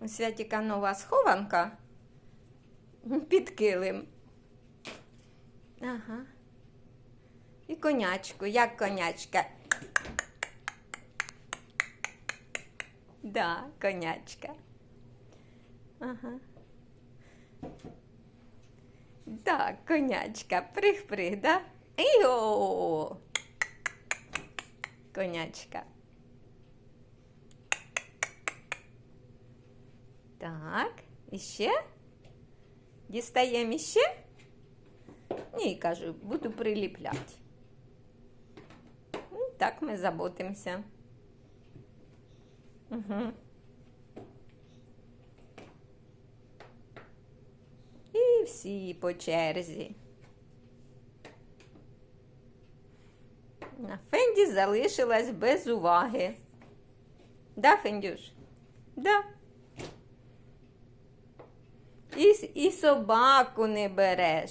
У Святіка нова схованка під килим. Ага. І конячку, як конячка. Да, конячка. Ага. Так, конячка, прих-прих, да? Іо! Конячка. Так, іще? Дістаємо іще? Ні, кажу, буду приліпляти. Ну, Так ми заботимося. Угу. І всі по черзі. А Фенді залишилась без уваги. Да, Фендюш? Да. І, і собаку не береш.